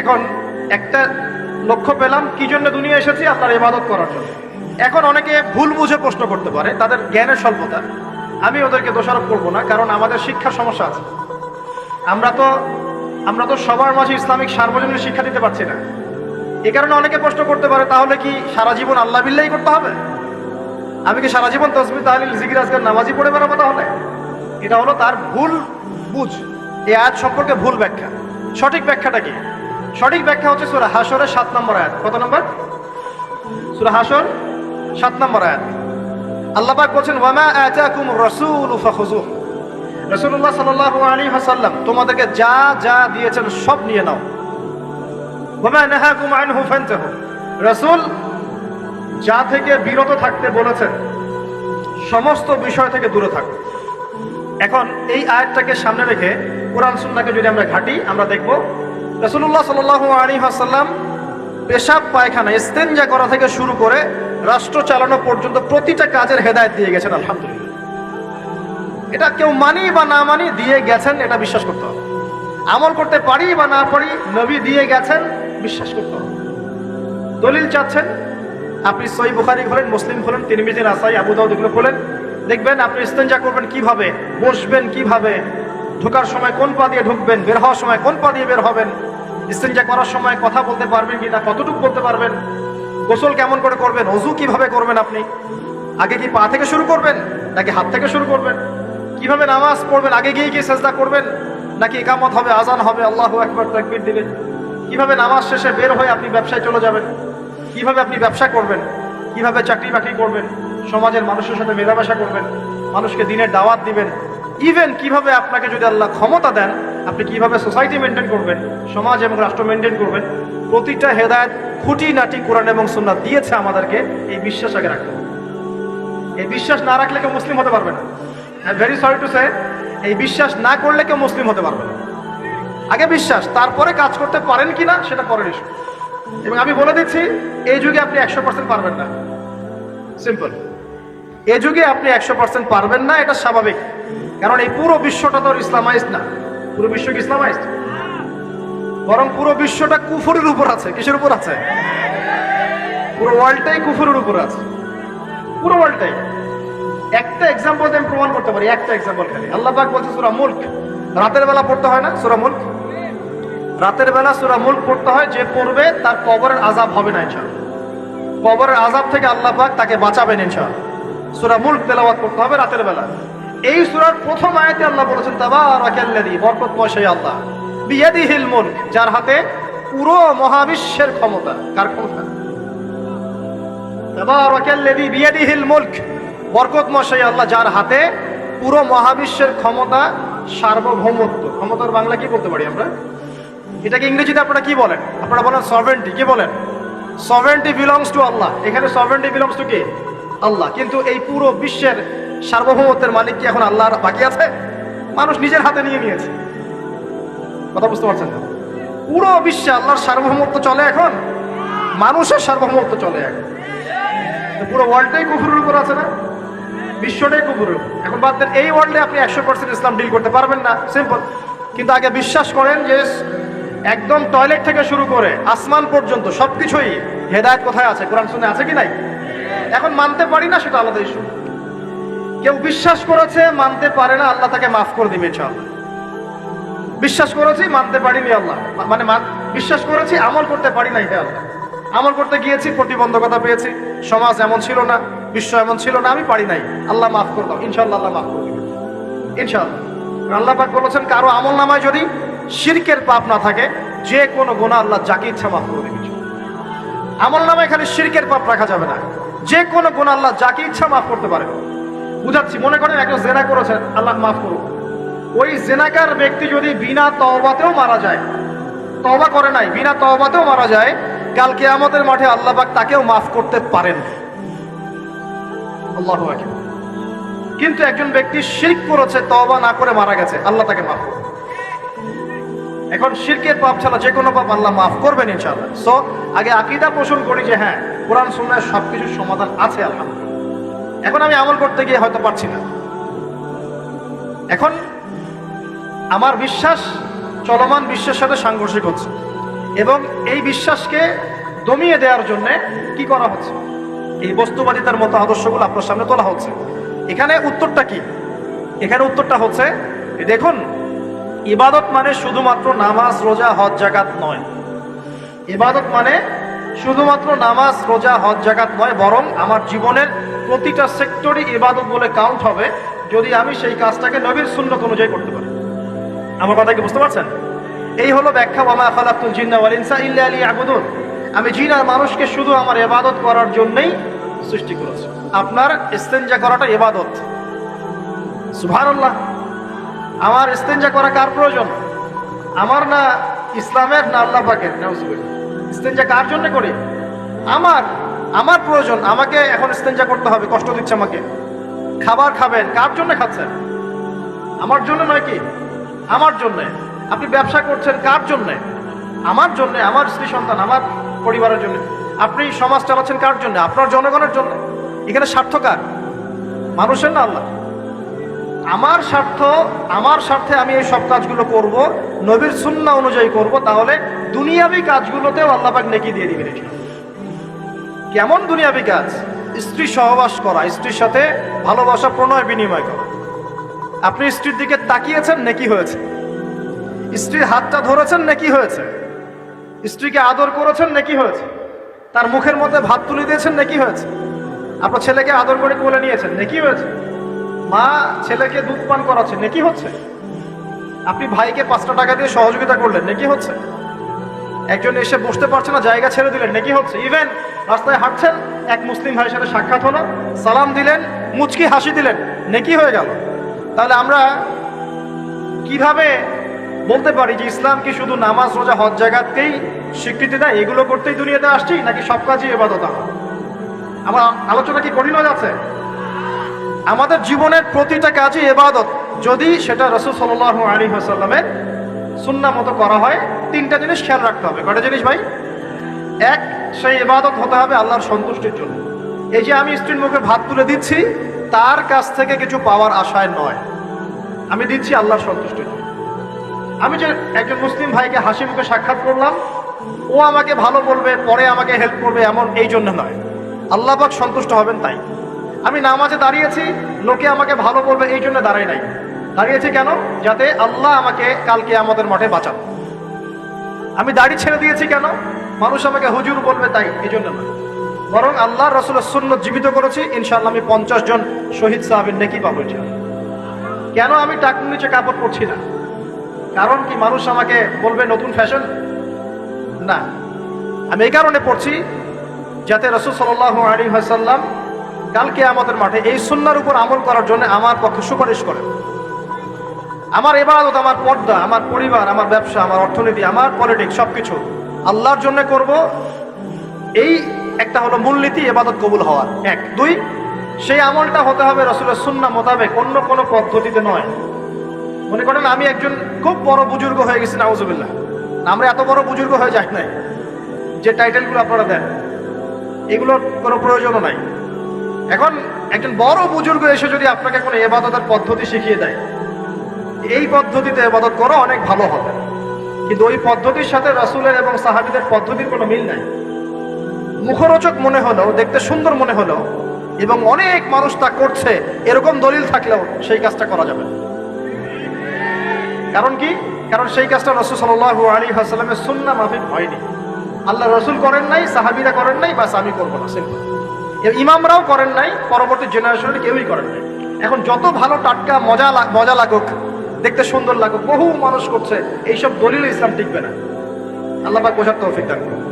এখন একটা লক্ষ্য পেলাম, কি জন্য দুনিয়া এসেছি আপনার ইবাদত করার জন্য? এখন অনেকে ভুল বুঝে প্রশ্ন করতে পারে, তাদের জ্ঞানের স্বল্পতা। আমি ওদেরকে দোষারোপ করব না, কারণ আমাদের শিক্ষার সমস্যা আছে। আমরা তো আমরা তো সবার মাঝে ইসলামিক সার্বজনীন শিক্ষা দিতে পারছি না। এ কারণে অনেকে প্রশ্ন করতে পারে, তাহলে কি সারা জীবন আল্লাহ বিল্লাহি করতে হবে? আমি কি সারা জীবন তসবি, তাহলিল, জিকির আজকাল নামাজি পড়ে বেড়াবো তাহলে? এটা হলো তার ভুল বুঝ। এই আয়াত সম্পর্কে ভুল ব্যাখ্যা। সঠিক ব্যাখ্যাটা কি? সঠিক ব্যাখ্যা হচ্ছে সুরা হাসরের সাত নম্বর আয়াত। কত নম্বর? সুরা হাসর সাত নম্বর আয়াত। আল্লাহ পাক বলছেন, ওয়ামা আতাকুম রাসূলু ফাখুযুহ। রাসূলুল্লাহ সাল্লাল্লাহু আলাইহি ওয়াসাল্লাম, তোমাদেরকে যা যা দিয়েছেন সব নিয়ে নাও। ওয়ামা নাহাকুম আনহু ফান্তাহু। রাসূল যা থেকে বিরত থাকতে বলেছেন, সমস্ত বিষয় থেকে দূরে থাকো। এখন এই আয়াতটাকে সামনে রেখে কোরআন, সুন্নাকে যদি আমরা ঘাটি, আমরা দেখব রসুল্লাহ সাল আলী আসাল্লাম পেশাব, পায়খানা ইস্তেঞ্জা করা থেকে শুরু করে রাষ্ট্র চালানো পর্যন্ত প্রতিটা কাজের হেদায়ত দিয়ে গেছেন, আলহামদুলিল্লাহ। এটা কেউ মানি বা না মানি দিয়ে গেছেন, এটা বিশ্বাস করতে হবে। আমল করতে পারি বা না পারি, নবী দিয়ে গেছেন, বিশ্বাস করতে হবে। দলিল চাচ্ছেন, আপনি সই বুখারি খোলেন, মুসলিম খোলেন তিরমিজির আসাই আবু দাউদ এগুলো খোলেন। দেখবেন আপনি ইস্তেঞ্জা করবেন কীভাবে, বসবেন কীভাবে, ঢোকার সময় কোন পা দিয়ে ঢুকবেন, বের হওয়ার সময় কোন পা দিয়ে বের হবেন ইস্তেঞ্জা করার সময় কথা বলতে পারবেন কিনা কতটুকু বলতে পারবেন? গোসল কেমন করে করবেন, অজু কীভাবে করবেন আপনি? আগে কি পা থেকে শুরু করবেন, নাকি হাত থেকে শুরু করবেন? কীভাবে নামাজ পড়বেন, আগে গিয়ে গিয়ে সেজদা করবেন? নাকি একামত হবে, আজান হবে, আল্লাহ একবার তাকবীর দিবেন কীভাবে নামাজ শেষে বের হয়ে আপনি ব্যবসায় চলে যাবেন? কীভাবে আপনি ব্যবসা করবেন? কীভাবে চাকরি বাকরি করবেন? সমাজের মানুষের সাথে মেলামেশা করবেন? মানুষকে দিনের দাওয়াত দিবেন? ইভেন কীভাবে আপনাকে যদি আল্লাহ ক্ষমতা দেন আপনি কীভাবে সোসাইটি মেনটেন করবেন, সমাজ এবং রাষ্ট্র মেনটেন করবেন, প্রতিটা হেদায়ত খুঁটি নাটি কোরআন এবং সুন্নাত দিয়েছে আমাদেরকে এই বিশ্বাস আগে রাখতে। এই বিশ্বাস না রাখলে কেউ মুসলিম হতে পারবে না। ভেরি সরি টু সে এই বিশ্বাস না করলে কেউ মুসলিম হতে পারবে না। আগে বিশ্বাস, তারপরে কাজ করতে পারেন কিনা সেটা পরের ইস্যু এবং আমি বলে দিচ্ছি এই যুগে আপনি একশো পার্সেন্ট পারবেন না। সিম্পল এই যুগে আপনি একশো পার্সেন্ট পারবেন না, এটা স্বাভাবিক। কারণ এই পুরো বিশ্বটা তো ইসলামাইজ না। পুরো বিশ্ব কি ইসলামাইজ বরং পুরো বিশ্বটা কুফুরের উপর আছে। কিসের উপর আছে? পুরো ওয়ার্ল্ডটাই কুফুরের উপর আছে। পুরো ওয়ার্ল্ডটাই। একটা এক্সাম্পল আমি প্রমাণ করতে পারি, একটা এক্সাম্পল খালি। আল্লাহ পাক বলছে, সুরা মুল্ক। রাতের বেলা পড়তে হয় না? সুরা মুল্ক? রাতের বেলা সুরা মুল্ক পড়তে হয়, যে পড়বে তার কবরের আজাব হবে না ইনশাআল্লাহ। কবরের আজাব থেকে আল্লাহ পাক তাকে বাঁচাবেন ইনশাআল্লাহ। সুরা মুল্ক তেলাওয়াত করতে হবে রাতের বেলা। এই সুরার প্রথম আয়াতে আল্লাহ বলেছেন আল্লাহ। যার হাতে পুরো মহাবিশ্বের ক্ষমতা। কার ক্ষমতা? আল্লাহ, যার হাতে পুরো মহাবিশ্বের ক্ষমতা, সার্বভৌমত্ব। ক্ষমতার কি বলতে পারি আমরা? এটাকে ইংরেজিতে আপনারা কি বলেন? আপনারা বলেন সভেন্টি কি বলেন? Belongs to Allah. এখানে বিলংস টু কে? আল্লাহ। কিন্তু এই পুরো বিশ্বের সার্বভৌমত্বের মালিক কি এখন আল্লাহর বাকি আছে? মানুষ নিজের হাতে নিয়ে নিয়েছে। কথা বুঝতে পারছেন না? পুরো বিশ্বে আল্লাহর সার্বভৌমত্ব চলে এখন? মানুষের সার্বভৌমত্ব চলে এখন। পুরো ওয়ার্ল্ডটাই কুফুরের উপর আছে না? বিশ্বটাই কুফুরের। এখন বাদ দেন, এই ওয়ার্ল্ডে আপনি একশো পার্সেন্ট ইসলাম ডিল করতে পারবেন না। সিম্পল কিন্তু আগে বিশ্বাস করেন যে একদম টয়লেট থেকে শুরু করে আসমান পর্যন্ত সবকিছুই হেদায়ত কোথায় আছে? কোরআন শুনে আছে কি নাই? এখন মানতে পারি না সেটা আলাদা ইস্যু কেউ বিশ্বাস করেছে, মানতে পারে না, আল্লাহ তাকে মাফ করে দিবে বিশ্বাস করেছি, মানতে পারিনি, আল্লাহ। মানে বিশ্বাস করেছি, আমল করতে পারি নাই, হে আল্লাহ। আমল করতে গিয়েছি, প্রতিবন্ধকতা পেয়েছি। সমাজ এমন ছিল না, বিশ্ব এমন ছিল না, আমি পারি নাই। আল্লাহ মাফ করে দাও, ইনশাআল্লাহ আল্লাহ মাফ করে ইনশাআল্লাহ। আল্লাহ পাক বলেছেন, কারও আমল নামায় যদি শিরকের পাপ না থাকে, যে কোনো গোনা আল্লাহ যাকে ইচ্ছা মাফ করে দিবে আমল নামায় খালি শিরকের পাপ রাখা যাবে না। যে কোনো গুণ আল্লাহ যাকে ইচ্ছা মাফ করতে পারে। বুঝাচ্ছি, মনে করেন একজন জেনা করেছেন, আল্লাহ মাফ করুন ওই জেনাকার ব্যক্তি যদি বিনা তওবাতেও মারা যায়, তওবা করে নাই, বিনা তওবাতেও মারা যায় কালকে আমাদের মাঠে আল্লাহ পাক তাকেও মাফ করতে পারেন। আল্লাহ কিন্তু একজন ব্যক্তি শিরক করেছে, তওবা না করে মারা গেছে, আল্লাহ তাকে মাফ করবে এখন শিরকের পাপ ছাড়া যে কোনো পাপ আল্লাহ মাফ করবেন ইনশাআল্লাহ। সো আগে আকিদা পোষণ করি যে হ্যাঁ কোরআন, সুন্নায় সব কিছুর সমাধান আছে, আলহামদুলিল্লাহ। এখন আমি আমল করতে গিয়ে হয়তো পারছি না। এখন আমার বিশ্বাস চলমান বিশ্বের সাথে সাংঘর্ষিক হচ্ছে এবং এই বিশ্বাসকে দমিয়ে দেওয়ার জন্য কি করা হচ্ছে? এই বস্তুবাদিতার মতো আদর্শগুলো আপনার সামনে তোলা হচ্ছে। এখানে উত্তরটা কি? এখানে উত্তরটা হচ্ছে, দেখুন, ইবাদত মানে শুধুমাত্র নামাজ, রোজা, হজ জাকাত নয়। ইবাদত মানে শুধুমাত্র নামাজ, রোজা, হজ জাকাত নয়, বরং আমার জীবনের প্রতিটা সেক্টরই ইবাদত বলে কাউন্ট হবে যদি আমি সেই কাজটাকে নবীর সুন্নত অনুযায়ী করতে পারি। আমার কথা কি বুঝতে পারছেন? এই হলো ব্যাখ্যা ওয়ামা খালাকুল জিন্না ওয়াল ইনসা ইল্লা লিয়াবুদুন। আমি জিন আর মানুষকে শুধু আমার এবাদত করার জন্যই সৃষ্টি করেছি। আপনার ইস্তেঞ্জা করাটা এবাদত সুবহানাল্লাহ। আমার ইস্তেঞ্জা করা কার প্রয়োজন? আমার না ইসলামের, না আল্লাহ পাকের? নাউজুবিল্লাহ। ইস্তেঞ্জা কার জন্য করি? আমার আমার প্রয়োজন, আমাকে এখন ইস্তেঞ্জা করতে হবে, কষ্ট দিচ্ছে আমাকে। খাবার খাবেন, কার জন্য খাচ্ছেন? আমার জন্য নয় কি? আমার জন্য। আপনি ব্যবসা করছেন কার জন্য? আমার জন্য, আমার স্ত্রী, সন্তান, আমার পরিবারের জন্য। আপনি সমাজ চালাচ্ছেন কার জন্য? আপনার জনগণের জন্য। এখানে স্বার্থ কার? মানুষের না আল্লাহ? আমার স্বার্থ, আমার স্বার্থে আমি এই সব কাজগুলো করব। নবীর সুন্না অনুযায়ী করব, তাহলে দুনিয়াবি কাজগুলোতেও আল্লাপাক নেকি দিয়ে দিবেন। কেমন দুনিয়াবি কাজ? স্ত্রী সহবাস করা, স্ত্রীর সাথে ভালোবাসা, প্রণয়, বিনিময় করা। আপনি স্ত্রীর দিকে তাকিয়েছেন, নাকি হয়েছে? স্ত্রীর হাতটা ধরেছেন, নাকি হয়েছে? স্ত্রীকে আদর করেছেন, নাকি হয়েছে? তার মুখের মধ্যে ভাত তুলে দিয়েছেন, নাকি হয়েছে? আপনার ছেলেকে আদর করে কোলে নিয়েছেন, নাকি হয়েছে? মা ছেলেকে দুধ পান করাচ্ছে, নাকি হচ্ছে? আপনি ভাইকে পাঁচটা টাকা দিয়ে সহযোগিতা করলেন, নাকি হচ্ছে? একজন এসে বসতে পারছে না, জায়গা ছেড়ে দিলেন, নাকি হচ্ছে? ইভেন রাস্তায় হাঁটছেন, এক মুসলিম ভাইয়ের সাথে সাক্ষাৎ হলো, সালাম দিলেন, মুচকি হাসি দিলেন, নেকি হয়ে গেল। তাহলে আমরা কীভাবে বলতে পারি যে ইসলাম কি শুধু নামাজ, রোজা, হজ জায়গাতেই স্বীকৃতি দেয়? এগুলো করতেই দুনিয়াতে আসছি, নাকি সব কাজই এবাদত আমার? আলোচনা কি কঠিন হয়ে যাচ্ছে? আমাদের জীবনের প্রতিটা কাজই এবাদত যদি সেটা রসুল সাল্লাহ আলী হাসাল্লামের সুন্না মতো করা হয়, তিনটা জিনিস খেয়াল রাখতে হবে। কটা জিনিস ভাই? এক, সেই ইবাদত হতে হবে আল্লাহর সন্তুষ্টির জন্য। এই যে আমি স্ত্রীর মুখে ভাত তুলে দিচ্ছি, তার কাছ থেকে কিছু পাওয়ার আশায় নয়। আমি দিচ্ছি আল্লাহর সন্তুষ্টির জন্য। আমি যে একজন মুসলিম ভাইকে হাসি মুখে সাক্ষাৎ করলাম, ও আমাকে ভালো বলবে, পরে আমাকে হেল্প করবে, এমন এই জন্য নয়। আল্লাহ পাক সন্তুষ্ট হবেন তাই। আমি নামাজে দাঁড়িয়েছি, লোকে আমাকে ভালো বলবে, এই জন্য দাঁড়াই নাই। দাঁড়িয়েছি কেন? যাতে আল্লাহ আমাকে কালকে আমাদের মাঠে বাঁচান। আমি দাড়ি ছেড়ে দিয়েছি কেন? মানুষ আমাকে হুজুর বলবে তাই এই জন্য না বরং আল্লাহ রসুলের শূন্য জীবিত করেছি ইনশাল্লাহ আমি পঞ্চাশ জন শহীদ সাহাবের নেকি পাবো। কেন আমি টাকুর নিচে কাপড় পরছি না? কারণ কি মানুষ আমাকে বলবে নতুন ফ্যাশন? না। আমি এই কারণে পড়ছি যাতে রসুল সাল্লাহ আলী হাসাল্লাম কালকে আমাদের মাঠে এই সুন্নার উপর আমল করার জন্য আমার পক্ষে সুপারিশ করেন। আমার এবাদত আমার পর্দা, আমার পরিবার, আমার ব্যবসা, আমার অর্থনীতি, আমার পলিটিক্স সবকিছু আল্লাহর জন্য করব। এই একটা হলো মূলনীতি এবাদত কবুল হওয়ার। এক। দুই, সেই আমলটা হতে হবে রসুলের সুন্না মোতাবেক, অন্য কোনো পদ্ধতিতে নয়। মনে করেন, আমি একজন খুব বড় বুজুর্গ হয়ে গেছি, নাউজুবিল্লাহ। আমরা এত বড় বুজুর্গ হয়ে যাই নাই। যে টাইটেলগুলো আপনারা দেন, এগুলোর কোনো প্রয়োজনও নাই। এখন একজন বড় বুজুর্গ এসে যদি আপনাকে কোনো এবাদতের পদ্ধতি শিখিয়ে দেয় এই পদ্ধতিতে এবাদত করো অনেক ভালো হবে। কিন্তু ওই পদ্ধতির সাথে রাসূলের এবং সাহাবিদের পদ্ধতির কোনো মিল নাই। মুখরোচক মনে হলেও, দেখতে সুন্দর মনে হলেও, এবং অনেক মানুষ তা করছে, এরকম দলিল থাকলেও সেই কাজটা করা যাবে। কারণ কি? কারণ সেই কাজটা রসুল সাল্লাহ আলী হাসালামের সুন্না মাফিক হয়নি। আল্লাহ রসুল করেন নাই, সাহাবিরা করেন নাই, বাস আমি করব না সিম্পল ইমামরাও করেন নাই, পরবর্তী জেনারেশনে কেউই করেন নাই। এখন যত ভালো টাটকা, মজা মজা লাগুক দেখতে সুন্দর লাগুক, বহু মানুষ করছে, এইসব দলিল ইসলাম টিকবে না আল্লাহ পাক বোঝার তৌফিক দান করুন।